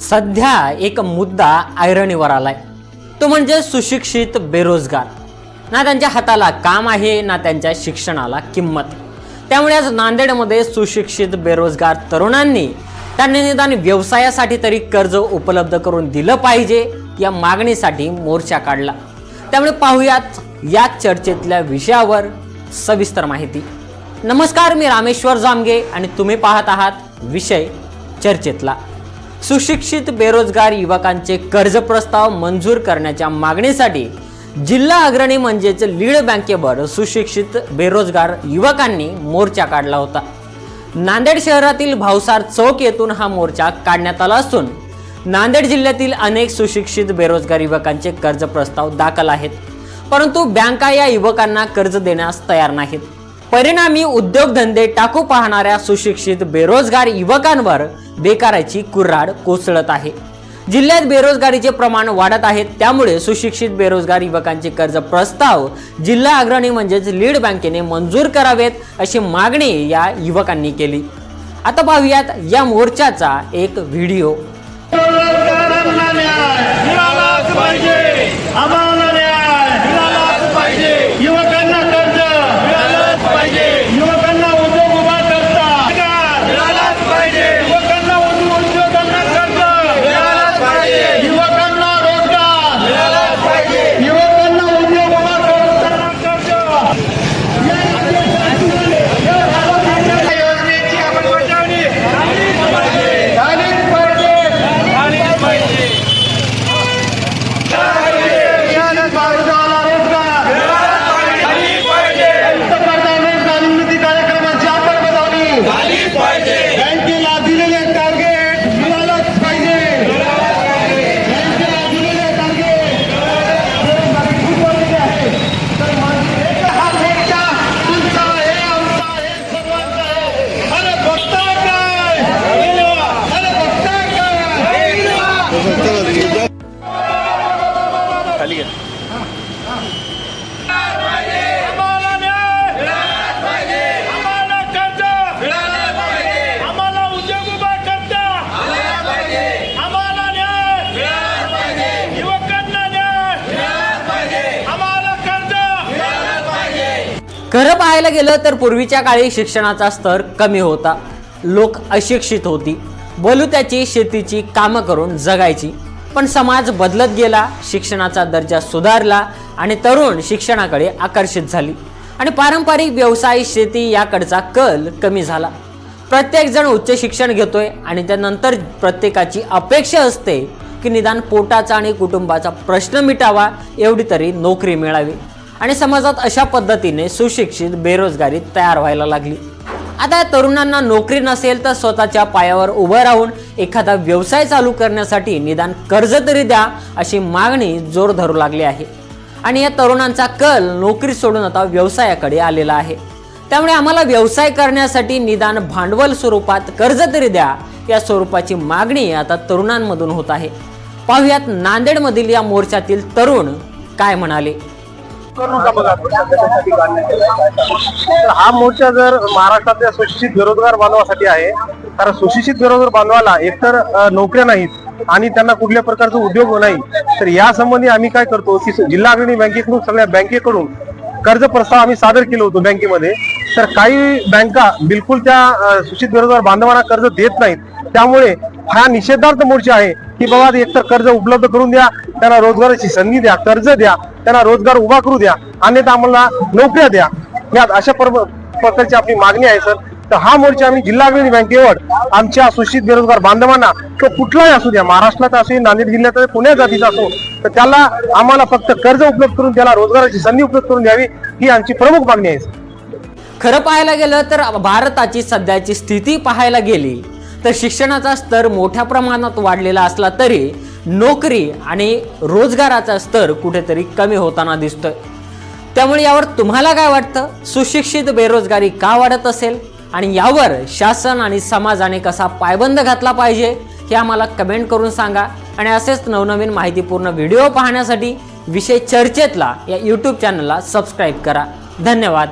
सध्या एक मुद्दा ऐरणीवर आलाय. तो म्हणजे सुशिक्षित बेरोजगार. ना त्यांच्या हाताला काम आहे ना त्यांच्या शिक्षणाला किंमत. त्यामुळे आज नांदेडमध्ये सुशिक्षित बेरोजगार तरुणांनी त्यांनी निदान व्यवसायासाठी तरी कर्ज उपलब्ध करून दिलं पाहिजे या मागणीसाठी मोर्चा काढला. त्यामुळे पाहूयात या चर्चेतल्या विषयावर सविस्तर माहिती. नमस्कार मी रामेश्वर जामगे आणि तुम्ही पाहत आहात विषय चर्चेतला. सुशिक्षित बेरोजगार युवकांचे कर्ज प्रस्ताव मंजूर करण्याच्या मागणीसाठी जिल्हा अग्रणी म्हणजेच लीड बँकेवर सुशिक्षित बेरोजगार युवकांनी मोर्चा काढला होता. नांदेड शहरातील भावसार चौक येथून हा मोर्चा काढण्यात आला असून नांदेड जिल्ह्यातील अनेक सुशिक्षित बेरोजगार युवकांचे कर्ज प्रस्ताव दाखल आहेत. परंतु बँका या युवकांना कर्ज देण्यास तयार नाहीत. परिणामी उद्योगधंदे टाकू पाहणाऱ्या सुशिक्षित बेरोजगार युवकांवर बेकाराची कुऱ्हाड कोसळत आहे. जिल्ह्यात बेरोजगारीचे प्रमाण वाढत आहे त्यामुळे सुशिक्षित बेरोजगार युवकांचे कर्ज प्रस्ताव जिल्हा अग्रणी म्हणजेच लीड बँकेने मंजूर करावेत अशी मागणी या युवकांनी केली. आता पाहूयात या मोर्चाचा एक व्हिडिओ बेरोजगारांना न्याय मिळालाच पाहिजे आम्हाला न्याय मिळालाच पाहिजे युवकांना कर्ज मिळालंच पाहिजे युवकांना उद्योग उभा करता मिळालाच पाहिजे युवकांना उद्योग उद्योगांना कर्ज मिळालाच पाहिजे युवकांना रोजगार मिळालाच पाहिजे युवकांना उद्योग उभा करताना कर्ज या योजनेची अंमलबजावणी झालीच पाहिजे झालीच पाहिजे मिळालंच पाहिजे रोजगार पंतप्रधान रोजगार निर्मिती कार्यक्रमाची अंमलबजावणी बँकेला दिलेले टार्गेट मिळालंच पाहिजे बँकेला दिलेले टार्गेट बेरोजगारी खूप वाढलेली आहे तर माझी हा मोर्चा तुमचा आहे आमचा आहे सर्वांचा आहे अरे बघताय काय अरे बघताय काय आम्हाला न्याय आम्हाला कर्ज आम्हाला उद्योग उभा करता आम्हाला न्याय युवकांना न्याय आम्हाला कर्ज! खरं पाहायला गेलं तर पूर्वीच्या काळी शिक्षणाचा स्तर कमी होता. लोक अशिक्षित होती. बलुत्याची शेतीची कामं करून जगायची. पण समाज बदलत गेला शिक्षणाचा दर्जा सुधारला आणि तरुण शिक्षणाकडे आकर्षित झाली. आणि पारंपरिक व्यवसाय शेती याकडचा कल कमी झाला. प्रत्येक जण उच्च शिक्षण घेतोय आणि त्यानंतर प्रत्येकाची अपेक्षा असते की निदान पोटाचा आणि कुटुंबाचा प्रश्न मिटावा एवढी तरी नोकरी मिळावी. आणि समाजात अशा पद्धतीने सुशिक्षित बेरोजगारी तयार व्हायला लागली. आता तरुणांना नोकरी नसेल तर स्वतःच्या पायावर उभं राहून एखादा व्यवसाय चालू करण्यासाठी निदान कर्ज तरी द्या अशी मागणी जोर धरू लागली आहे. आणि या तरुणांचा कल नोकरी सोडून आता व्यवसायाकडे आलेला आहे. त्यामुळे आम्हाला व्यवसाय करण्यासाठी निदान भांडवल स्वरूपात कर्ज तरी द्या या स्वरूपाची मागणी आता तरुणांमधून होत आहे. पाहुयात नांदेडमधील या मोर्चातील तरुण काय म्हणाले? तर हा मोर्चा जर महाराष्ट्रातल्या सुशिक्षित बेरोजगार बांधवासाठी आहे कारण सुशिक्षित बेरोजगार बांधवाला एकतर नोकऱ्या नाहीत आणि त्यांना कुठल्या प्रकारचा उद्योग नाही तर या संबंधी आम्ही काय करतो की जिल्हा अग्रणी बँकेकडून सगळ्या बँकेकडून कर्ज प्रस्ताव आम्ही सादर केलो होतो बँकेमध्ये. तर काही बँका बिलकुल त्या सुशित बेरोजगार बांधवांना कर्ज देत नाहीत. त्यामुळे हा निषेधार्थ मोर्चा आहे की बाबा एकतर कर्ज उपलब्ध करून द्या त्यांना रोजगाराची संधी द्या कर्ज द्या त्यांना रोजगार उभा करू द्या. अन्यथा आम्हाला नोकऱ्या द्या. या अशा प्रकारची आपली मागणी आहे सर. तर हा मोर्चा आम्ही जिल्हा अग्रणी बँकेवर आमच्या सुशिक्षित बेरोजगार बांधवांना तो कुठलाही असू द्या महाराष्ट्रात असो नांदेड जिल्ह्यात पुण्या जातीचा असो तर त्याला आम्हाला फक्त कर्ज उपलब्ध करून त्याला रोजगाराची संधी उपलब्ध करून द्यावी ही आमची प्रमुख मागणी आहे खरं पाहायला गेलं तर भारताची सध्याची स्थिती पाहायला गेली तर शिक्षणाचा स्तर मोठ्या प्रमाणात वाढलेला असला तरी नोकरी आणि रोजगाराचा स्तर कुठेतरी कमी होताना दिसतोय. त्यामुळे यावर तुम्हाला काय वाटतं? सुशिक्षित बेरोजगारी का वाढत असेल? आणि यावर शासन आणि समाजाने कसा पायबंद घातला पाहिजे हे आम्हाला कमेंट करून सांगा. आणि असेच नवनवीन माहितीपूर्ण व्हिडिओ पाहण्यासाठी विषय चर्चेतला या यूट्यूब चॅनलला सबस्क्राईब करा. धन्यवाद.